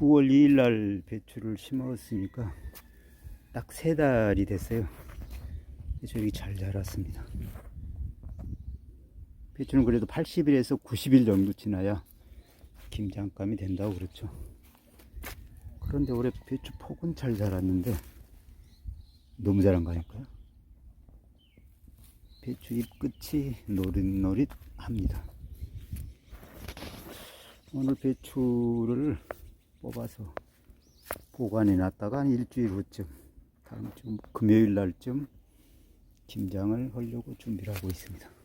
9월 2일 날 배추를 심었으니까 딱 세 달이 됐어요. 배추이 잘 자랐습니다. 배추는 그래도 80일에서 90일 정도 지나야 김장감이 된다고 그랬죠. 그런데 올해 배추 폭은 잘 자랐는데 너무 자란 거 아닐까요? 배추 잎 끝이 노릇노릇합니다. 오늘 배추를 뽑아서 보관해 놨다가 한 일주일 후쯤 다음 주 금요일 날쯤 김장을 하려고 준비를 하고 있습니다.